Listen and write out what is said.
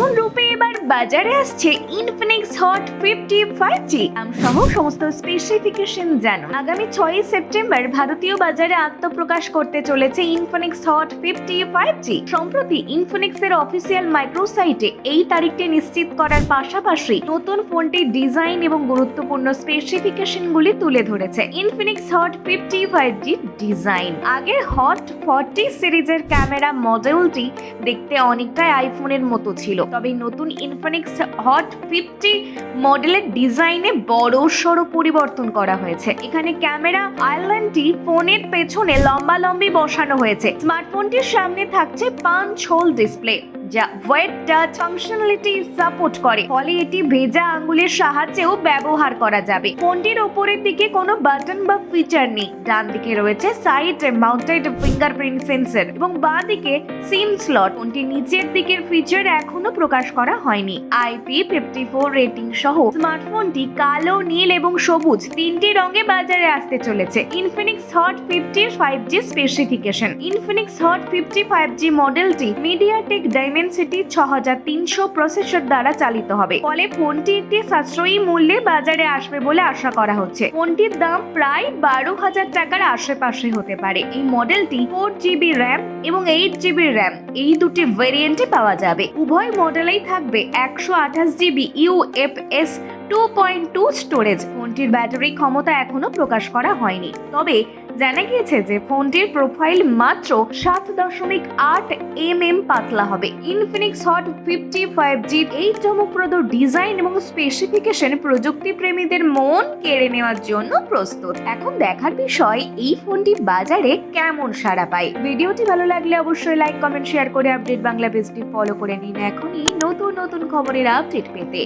มั বাজারে আসছে Infinix hot fifty five G সহ সমস্ত স্পেসিফিকেশন জানুন। আগামী ছয়ই সেপ্টেম্বর ভারতীয় বাজারে আত্মপ্রকাশ করতে চলেছে Infinix hot fifty five G সম্প্রতি ইনফিনিক্স এর অফিসিয়াল মাইক্রোসাইটে এই তারিখটি নিশ্চিত করার পাশাপাশি নতুন ফোনটির ডিজাইন এবং গুরুত্বপূর্ণ স্পেসিফিকেশনগুলি তুলে ধরেছে Infinix hot fifty five G design আগের হট ফর্টি সিরিজের ক্যামেরা মডেলটি দেখতে অনেকটাই আইফোনের মতো ছিল। তবে নতুন হট ফিফটি মডেলের ডিজাইনে বড় সড়ো পরিবর্তন করা হয়েছে। এখানে ক্যামেরা আইল্যান্ডটি ফোনের পেছনে লম্বা লম্বি বসানো হয়েছে। স্মার্টফোনটির সামনে থাকছে পাঁচ হোল ডিসপ্লে যা ওয়েট টাচ ফাংশনালিটি সাপোর্ট করে। ফলে এটি ভেজা আঙ্গুলের সাহায্যেও ব্যবহার করা যাবে। ফোনটির ওপরের দিকে কোনো বাটন বা ফিচার নেই। ডান দিকে রয়েছে সাইড মাউন্টেড ফিঙ্গারপ্রিন্ট সেন্সর এবং বাঁ দিকে সিম স্লট ফোনটির নিচের দিকের ফিচার এখনও প্রকাশ করা হয়নি। আইপি ফিফটি ফোর রেটিং সহ স্মার্টফোনটি কালো, নীল এবং সবুজ তিনটি রঙে বাজারে আসতে চলেছে। Infinix hot fifty five G specification Infinix hot fifty five G মডেলটি মিডিয়াটেক ডাইমেনসিটি ছ হাজার তিনশো প্রসেসর দ্বারা চালিত হবে। ফলে ফোনটি একটি সাশ্রয়ী মূল্যে বাজারে আসবে বলে আশা করা হচ্ছে। ফোনটির দাম প্রায় বারো হাজার টাকার আশেপাশে হতে পারে। এই মডেলটি ফোর জিবি র্যাম এবং এইট জিবি র্যাম, এই দুটি ভেরিয়েন্টে পাওয়া যাবে। উভয় মডেলেই থাকবে একশো আঠাশ GB UFS two point two storage ফোনটির ব্যাটারি ক্ষমতা এখনও প্রকাশ করা হয়নি। তবে জানা গিয়েছে যে ফোনটির প্রোফাইল মাত্র সাত দশমিক আট এম এম পাতলা হবে। Infinix hot fifty five G এই চমকপ্রদ ডিজাইন এবং স্পেসিফিকেশন প্রযুক্তি প্রেমীদের মন কেড়ে নেওয়ার জন্য প্রস্তুত। এখন দেখার বিষয়, এই ফোনটি বাজারে কেমন সাড়া পায়? ভিডিওটি ভালো লাগলে অবশ্যই লাইক কমেন্ট শেয়ার করে আপডেট বাংলা পেজটি ফলো করে নিন। এখনই নতুন নতুন খবরের আপডেট পেতে।